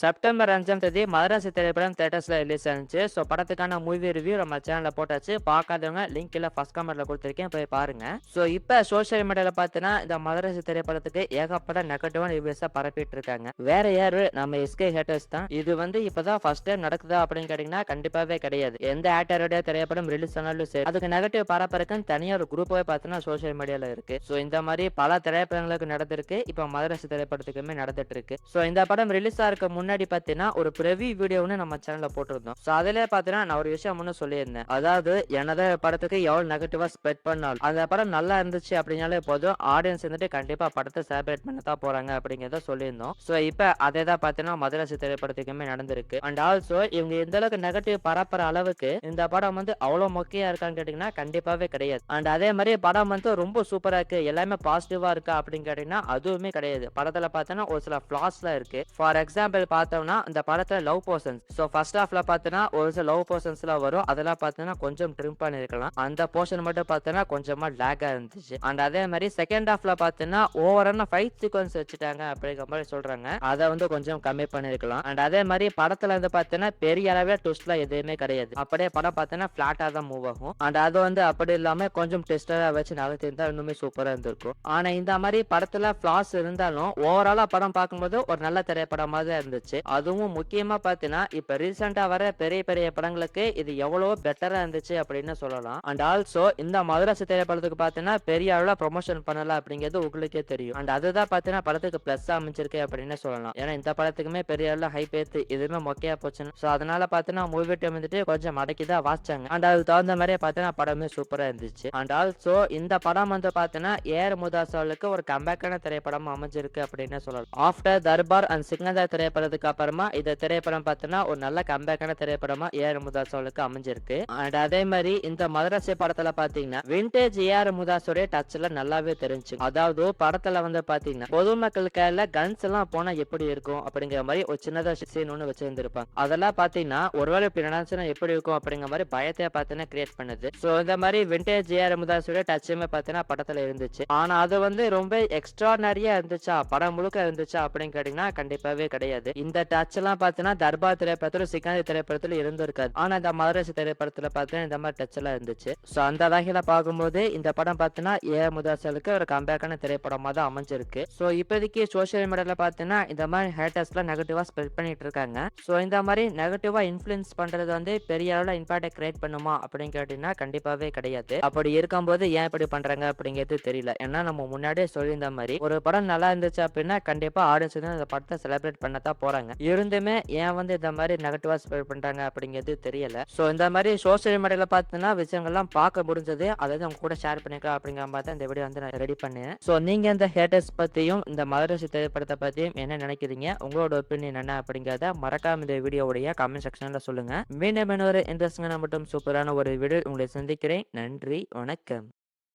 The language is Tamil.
செப்டம்பர் அஞ்சாம் தேதி மதராசி திரைப்படம் தேட்டர்ஸில் ரிலீஸ் ஆனிச்சு. ஸோ படத்துக்கான மூவி ரிவ்யூ நம்ம சேனலில் போட்டாச்சு. பார்க்காதவங்க லிங்க் இல்லை ஃபஸ்ட் கமெண்ட்டில் கொடுத்துருக்கேன். போய் பாருங்க. ஸோ இப்போ சோஷியல் மீடியாவில் பார்த்தீங்கன்னா இந்த மதராசி திரைப்படத்துக்கு ஏகப்பட்ட நெகட்டிவான ரிவ்யூஸாக பரப்பிட்டு இருக்காங்க வேற யாரு? நம்ம எஸ்கே ஹேட்டர்ஸ் தான். இது வந்து இப்பதான் ஃபர்ஸ்ட் டைம் நடக்குதா அப்படின்னு கேட்டிங்கன்னா கண்டிப்பாகவே கிடையாது. எந்த ஆக்டருடைய திரைப்படம் ரிலீஸ் ஆனாலும் சரி அதுக்கு நெகட்டிவ் பரப்பறக்குன்னு தனியாக ஒரு குரூப்பாகவே பார்த்தீங்கன்னா சோஷியல் மீடியாவில் இருக்கு. ஸோ இந்த மாதிரி பல திரைப்படங்களுக்கு நடந்திருக்கு. இப்போ மதராசி திரைப்படத்துக்குமே நடந்துட்டு இருக்கு. ஸோ இந்த படம் ரிலீஸ் ஆகிருக்க முன்னாடி பார்த்தீங்கன்னா ஒரு ப்ரிவி வீடியோன்னு நம்ம சேனல்ல போட்டிருந்தோம். ஸோ அதில் பார்த்தீங்கன்னா நான் ஒரு விஷயம் முன்ன சொல்லியிருந்தேன். அதாவது எனது படத்துக்கு எவ்வளவு நெகட்டிவா ஸ்ப்ரெட் பண்ணாலும் அந்த படம் நல்லா இருந்துச்சு அப்படின்னாலே போதும் ஆடியன்ஸ் வந்துட்டு கண்டிப்பா படத்தை செலிப்ரேட் பண்ண தான் போறாங்க அப்படிங்கிறத சொல்லியிருந்தோம். ஸோ இப்போ அதே தான் பார்த்தீங்கன்னா மதராசி திரைப்படத்துக்குமே நடந்திருக்கு. அண்ட் ஆல்சோ இவங்க எந்த அளவுக்கு நெகட்டிவ் பரப்புற அளவுக்கு இந்த படம் வந்து அவ்வளோ மொக்கையா இருக்கான்னு கேட்டிங்கன்னா கண்டிப்பாவே கிடையாது. அண்ட் அதே மாதிரி படம் வந்து ரொம்ப சூப்பரா இருக்கு எல்லாமே பாசிட்டிவா இருக்கா அப்படின்னு கேட்டிங்கன்னா அதுவுமே கிடையாது. படத்துல பார்த்தோன்னா ஒரு சில ஃபிளாஸ்லாம் இருக்கு. ஃபார் எக்ஸாம்பிள் பார்த்தோம்னா இந்த படத்துல லவ் போர்ஷன்ஸ் ஸோ ஃபர்ஸ்ட் ஹாஃப்ல பார்த்தோன்னா ஒரு சில லவ் போர்ஷன்ஸ்லாம் வரும். அதெல்லாம் பார்த்தோன்னா கொஞ்சம் ட்ரிம் பண்ணிருக்கலாம். அந்த போர்ஷன் மட்டும் பார்த்தோன்னா கொஞ்சமா லேக்கா இருந்துச்சு. அண்ட் அதே மாதிரி செகண்ட் ஹாஃப்ல பார்த்தோன்னா ஓவரான ஃபைட் சீக்வன்ஸ் வச்சுட்டாங்க அப்படிங்கிற மாதிரி சொல்றாங்க. அதை வந்து கொஞ்சம் கம்மி பண்ணிருக்கலாம். அண்ட் அதே மாதிரி படத்துல வந்து பார்த்தோன்னா பெரிய அளவில் ட்விஸ்ட்லாம் எதுவுமே கிடையாது. அப்படியே படம் பார்த்தோன்னா ஃபிளாட்டா தான் மூவ் ஆகும். அண்ட் அது வந்து அப்படி இல்லாம கொஞ்சம் டெஸ்டரா வச்சு நகர்த்தி இருந்தால் இன்னுமே சூப்பரா இருந்திருக்கும். ஆனா இந்த மாதிரி படத்துல ஃபிளாஸ் இருந்தாலும் ஓவராலா படம் பார்க்கும்போது ஒரு நல்ல திரைப்படமாக தான் இருந்துச்சு. அதுவும் முக்கியமா பாத்தீங்கன்னா இப்ப ரீசெண்டா வர பெரிய பெரிய படங்களுக்கு இது எவ்வளவு பெட்டரா இருந்துச்சு அப்படின்னு சொல்லலாம். அண்ட் ஆல்சோ இந்த மதுராசி திரைப்படத்துக்கு பார்த்தீங்கன்னா பெரிய அளவுல ப்ரொமோஷன் பண்ணல அப்படிங்கிறது உங்களுக்கே தெரியும். அண்ட் அதுதான் பாத்தீங்கன்னா படத்துக்கு பிளஸ் அமைஞ்சிருக்கு அப்படின்னு சொல்லலாம். ஏன்னா இந்த படத்துக்குமே பெரிய அளவுல ஹைப் ஏத்து எதுவுமே மொக்கையா போச்சுன்னு. ஸோ அதனால பாத்தீங்கன்னா மூவி டைம் வந்துட்டு கொஞ்சம் மடக்கி தான் வாசிச்சாங்க. அண்ட் அதுக்கு தகுந்த மாதிரியே பாத்தீங்கன்னா படமே சூப்பரா இருந்துச்சு. அண்ட் ஆல்சோ இந்த படம் வந்து பார்த்தீங்கன்னா ஏர் முதாசாலுக்கு ஒரு கம்பேக்கான திரைப்படம் அமைஞ்சிருக்கு அப்படின்னு சொல்லலாம். ஆஃப்டர் தர்பார் அண்ட் சிக்னதா திரைப்படத்துக்கு அப்புறமா இந்த திரைப்படம் பார்த்தீங்கன்னா ஒரு நல்ல கம்பேக்கான திரைப்படமா ஏஆர் முதாசோலுக்கு அமைஞ்சிருக்கு. அண்ட் அதே மாதிரி இந்த மதரசை படத்துல பாத்தீங்கன்னா விண்டேஜ் ஏஆர் முதாசோடைய டச்ல நல்லாவே தெரிஞ்சு அதாவது படத்துல வந்து பாத்தீங்கன்னா பொதுமக்கள் கன்ஸ் எல்லாம் போனா எப்படி இருக்கும் அப்படிங்கிற மாதிரி ஒரு சின்னதா சீன் ஒன்று வச்சிருந்திருப்பாங்க. அதெல்லாம் பாத்தீங்கன்னா ஒருவேளை இப்படி நினைச்சுனா எப்படி இருக்கும் அப்படிங்கிற மாதிரி பயத்தை பார்த்தீங்கன்னா கிரியேட் பண்ணுது. ஸோ இந்த மாதிரி விண்டேஜ் ஏஆர் முதாசோடைய டச்சுமே பார்த்தீங்கன்னா படத்துல இருந்துச்சு. ஆனா அது வந்து ரொம்ப எக்ஸ்ட்ரானரியா இருந்துச்சா? படம் முழுக்க இருந்துச்சா அப்படின்னு கேட்டீங்கன்னா கண்டிப்பாவே கிடையாது. இந்த டச் எல்லாம் பார்த்தீங்கன்னா தர்பார் திரைப்படத்துல சிக்காந்தி திரைப்படத்துல இருந்திருக்காது. ஆனா இந்த மதரசு திரைப்படத்துல பார்த்தீங்கன்னா இந்த மாதிரி டச் எல்லாம் இருந்துச்சு. ஸோ அந்த வகையில பார்க்கும்போது இந்த படம் பார்த்தீங்கன்னா ஏ முதாசலுக்கு ஒரு கம்பேக்கான திரைப்படமா தான் அமைஞ்சிருக்கு. ஸோ இப்போதைக்கு சோசியல் மீடியால பார்த்தீங்கன்னா இந்த மாதிரி ஹேட்டர்ஸ்லாம் நெகட்டிவா ஸ்ப்ரெட் பண்ணிட்டு இருக்காங்க. ஸோ இந்த மாதிரி நெகட்டிவா இன்ஃபுளுன்ஸ் பண்றது வந்து பெரிய அளவுல இம்பாக்டை கிரியேட் பண்ணுமா அப்படின்னு கேட்டீங்கன்னா கண்டிப்பாவே கிடையாது. அப்படி இருக்கும்போது ஏன் இப்படி பண்றாங்க அப்படிங்கிறது தெரியல. ஏன்னா நம்ம முன்னாடியே சொல்லியிருந்த மாதிரி ஒரு படம் நல்லா இருந்துச்சு அப்படின்னா கண்டிப்பா ஆடியன்ஸ் வந்து அந்த படத்தை செலிப்ரேட் பண்ண போறாங்க. இருந்துமே ஏன் வந்து இந்த மாதிரி நெகட்டிவா ஸ்ப்ரெட் பண்றாங்க அப்படிங்கிறது தெரியல. ஸோ இந்த மாதிரி சோசியல் மீடியால பார்த்தீங்கன்னா விஷயங்கள்லாம் பார்க்க முடிஞ்சது. அதை உங்க கூட ஷேர் பண்ணிக்கலாம் அப்படிங்கிற மாதிரி தான் இந்த வீடியோ வந்து நான் ரெடி பண்ணேன். ஸோ நீங்க இந்த ஹேட்டர்ஸ் பத்தியும் இந்த மதுரசி திரைப்படத்தை பத்தியும் என்ன நினைக்கிறீங்க? உங்களோட ஒப்பீனியன் என்ன அப்படிங்கிறத மறக்காம இந்த வீடியோவுடைய கமெண்ட் செக்ஷன்ல சொல்லுங்க. மீண்டும் இன்னொரு இன்ட்ரெஸ்டிங்கான மட்டும் சூப்பரான ஒரு வீடியோ உங்களை சந்திக்கிறேன். நன்றி வணக்கம்.